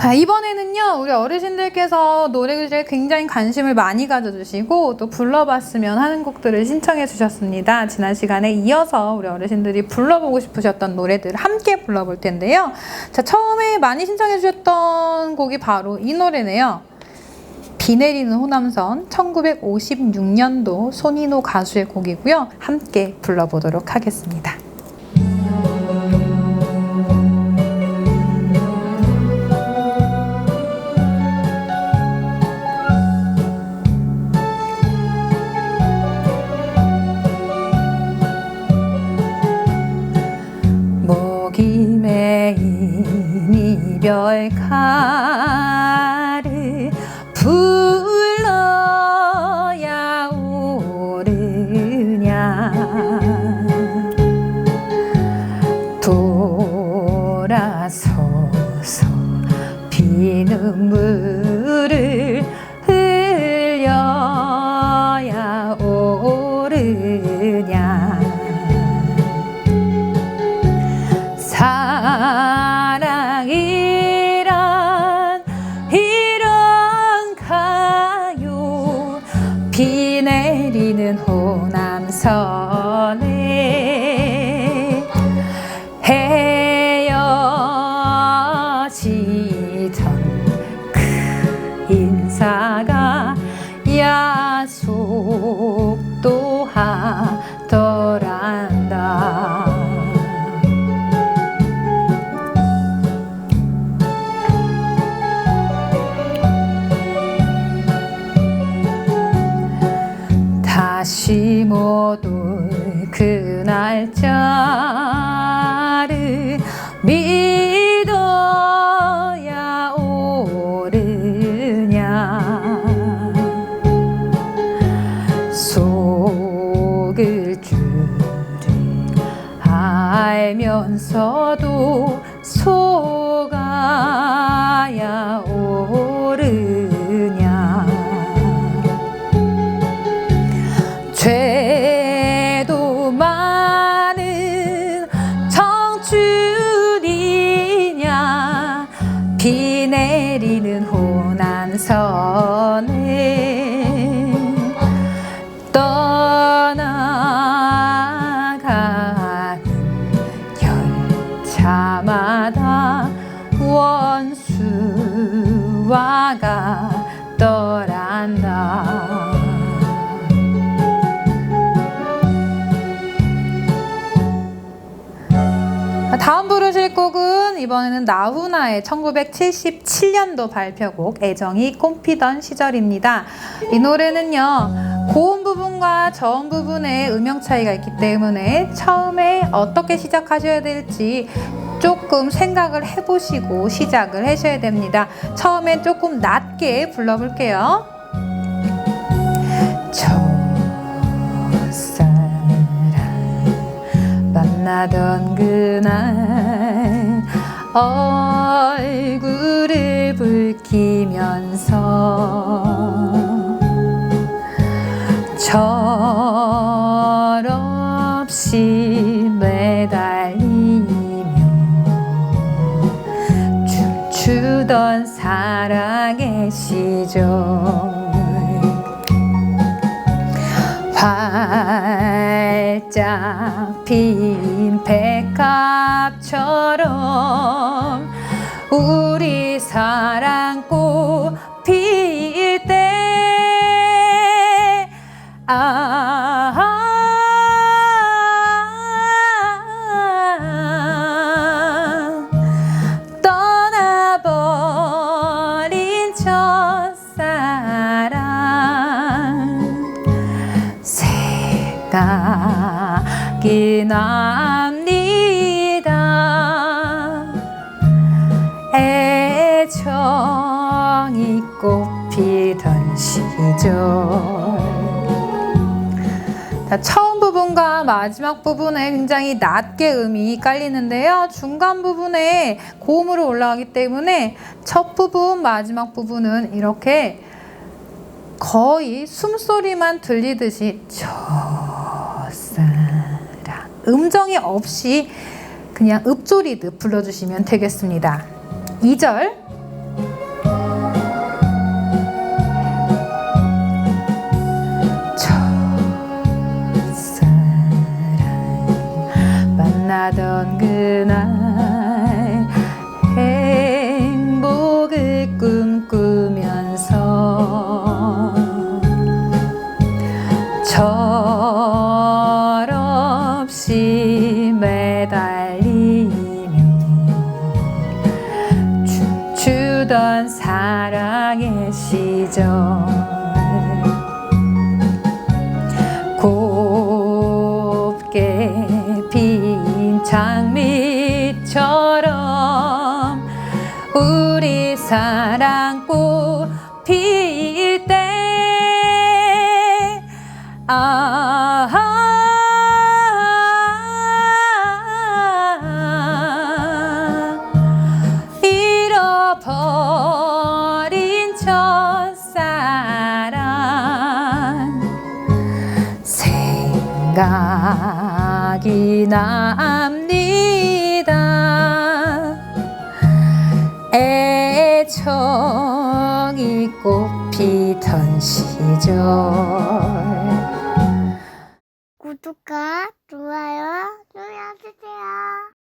자, 이번에는요, 우리 어르신들께서 노래를 굉장히 관심을 많이 가져주시고, 또 불러봤으면 하는 곡들을 신청해 주셨습니다. 지난 시간에 이어서 우리 어르신들이 불러보고 싶으셨던 노래들을 함께 불러볼 텐데요. 자, 처음에 많이 신청해 주셨던 곡이 바로 이 노래네요. 비 내리는 호남선 1956년도 손인호 가수의 곡이고요. 함께 불러보도록 하겠습니다. 돌아서서 비눈물을 흘려야 오르냐? 사랑이란 이런가요 비 내리는 호남선 속도 하더란다. 다시 못 올 그 날짜 알면서도 속아야 오르냐? 죄도 많 같더란다 다음 부르실 곡은 이번에는 나훈아의 1977년도 발표곡 애정이 꽃피던 시절입니다. 이 노래는요 고음 부분과 저음 부분에 음영 차이가 있기 때문에 처음에 어떻게 시작하셔야 될지 조금 생각을 해보시고 시작을 하셔야 됩니다. 처음엔 조금 낮게 불러볼게요. 첫사랑 만나던 그날 얼굴을 붉히면서 철없이 매달리며 춤추던 사랑의 시절 활짝 핀 백합처럼 우리 사랑꽃 필때 아 자, 처음 부분과 마지막 부분에 굉장히 낮게 음이 깔리는데요. 중간 부분에 고음으로 올라가기 때문에 첫 부분, 마지막 부분은 이렇게 거의 숨소리만 들리듯이 첫사랑 음정이 없이 그냥 읍조리듯 불러주시면 되겠습니다. 2절 춤추던 사랑의 시절. 곱게 핀 장미처럼 우리 사랑꽃 필때 아 생각이 납니다 애정이 꽃피던 시절 구독과 좋아요 눌러주세요.